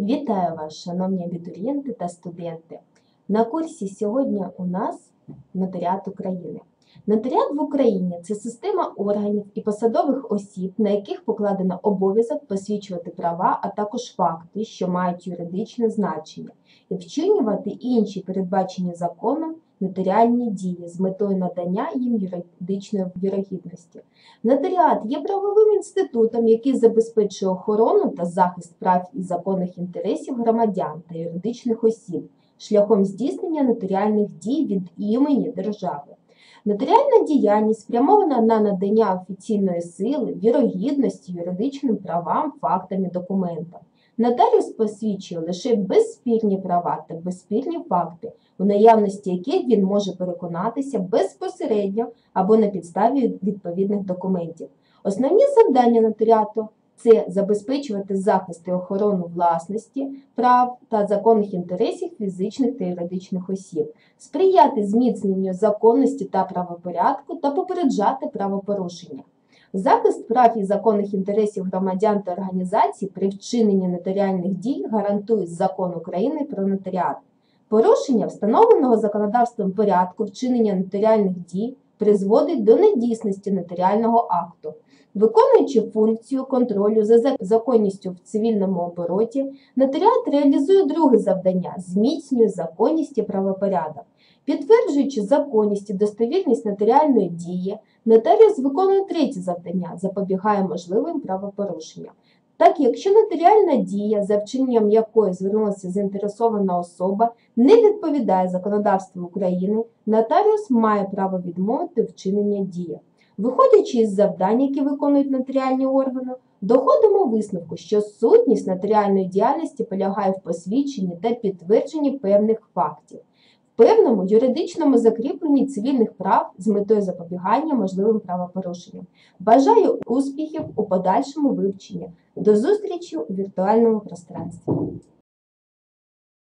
Вітаю вас, шановні абітурієнти та студенти. На курсі сьогодні у нас нотаріат України. Нотаріат в Україні це система органів і посадових осіб, на яких покладено обов'язок посвідчувати права, а також факти, що мають юридичне значення, і вчинювати інші передбачені законом нотаріальні дії з метою надання їм юридичної вірогідності. Нотаріат є правовим інститутом, який забезпечує охорону та захист прав і законних інтересів громадян та юридичних осіб шляхом здійснення нотаріальних дій від імені держави. Нотаріальна діяльність спрямована на надання офіційної сили, вірогідності юридичним правам, фактам і документам. Нотаріус посвідчує лише безспірні права та безспірні факти, у наявності яких він може переконатися безпосередньо або на підставі відповідних документів. Основні завдання нотаріату це забезпечувати захист і охорону власності, прав та законних інтересів фізичних та юридичних осіб, сприяти зміцненню законності та правопорядку та попереджати правопорушення. Захист прав і законних інтересів громадян та організацій при вчиненні нотаріальних дій гарантує закон України про нотаріат. Порушення встановленого законодавством порядку вчинення нотаріальних дій призводить до недійсності нотаріального акту. Виконуючи функцію контролю за законністю в цивільному обороті, нотаріат реалізує друге завдання зміцнює законність і правопорядок. Підтверджуючи законність і достовірність нотаріальної дії, нотаріус виконує третє завдання запобігає можливим правопорушенням. Так, якщо нотаріальна дія, за вчиненням якої звернулася заінтересована особа, не відповідає законодавству України, нотаріус має право відмовити вчинення дії. Виходячи із завдань, які виконують нотаріальні органи, доходимо висновку, що сутність нотаріальної діяльності полягає в посвідченні та підтвердженні певних фактів, певному юридичному закріпленні цивільних прав з метою запобігання можливим правопорушенням. Бажаю успіхів у подальшому вивченні. До зустрічі у віртуальному пространстві.